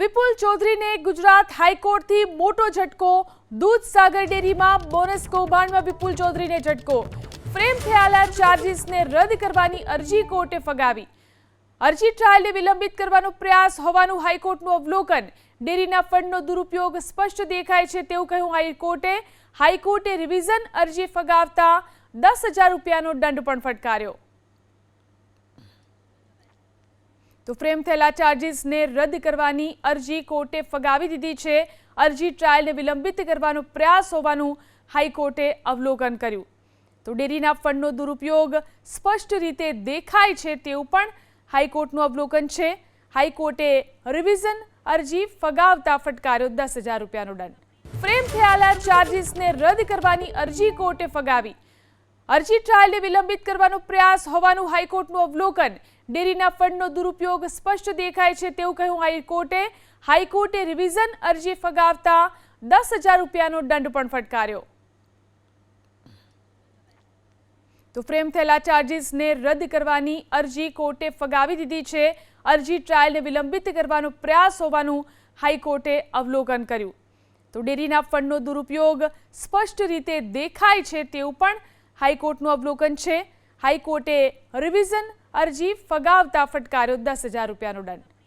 વિપુલ ચૌધરીને ગુજરાત હાઈકોર્ટથી મોટો ઝટકો, દૂધ સાગર ડેરીમાં બોનસ કૌભાંડમાં વિપુલ ચૌધરીને ઝટકો. ફ્રેમ થયેલા ચાર્જીસને રદ કરવાની અરજી કોર્ટે ફગાવી. અરજી ટ્રાયલને વિલંબિત કરવાનો પ્રયાસ હોવાનું હાઈકોર્ટનું અવલોકન. ડેરીના ફંડનો દુરુપયોગ સ્પષ્ટ દેખાય છે તેવું કહ્યું હાઈકોર્ટે. હાઈકોર્ટે રિવિઝન અરજી ફગાવતા દસ હજાર રૂપિયાનો દંડ પણ ફટકાર્યો. તો ફ્રેમ થયેલા ચાર્જીસને રદ કરવાની અરજી કોર્ટે ફગાવી દીધી છે. અરજી ટ્રાયલને વિલંબિત કરવાનો પ્રયાસ હોવાનું હાઈકોર્ટે અવલોકન કર્યું. તો ડેરીના ફંડનો દુરુપયોગ સ્પષ્ટ રીતે દેખાય છે તેવું પણ હાઈકોર્ટનું અવલોકન છે. હાઈકોર્ટે રિવિઝન અરજી ફગાવતા ફટકાર્યો દસ હજાર રૂપિયાનો દંડ. ફ્રેમ થયેલા ચાર્જીસને રદ કરવાની અરજી કોર્ટે ફગાવી. અરજી ટ્રાયલને વિલંબિત કરવાનો પ્રયાસ હોવાનું હાઈકોર્ટનું અવલોકન. ડેરીના ફંડનો દુરુપયોગ સ્પષ્ટ દેખાય છે તેવું કહ્યું હાઈકોર્ટે. હાઈકોર્ટે રિવિઝન અરજી ફગાવતા દસ હજાર રૂપિયાનો દંડ પણ ફટકાર્યો. તો ફ્રેમ થયેલા ચાર્જીસને રદ કરવાની અરજી કોર્ટે ફગાવી દીધી છે. અરજી ટ્રાયલને વિલંબિત કરવાનો પ્રયાસ હોવાનું હાઈકોર્ટે અવલોકન કર્યું. તો ડેરીના ફંડનો દુરુપયોગ સ્પષ્ટ રીતે દેખાય છે તેવું પણ હાઈકોર્ટનું અવલોકન છે. હાઈકોર્ટે રિવિઝન અરજી ફગાવતા ફટકાર્યો દસ હજાર રૂપિયાનો દંડ.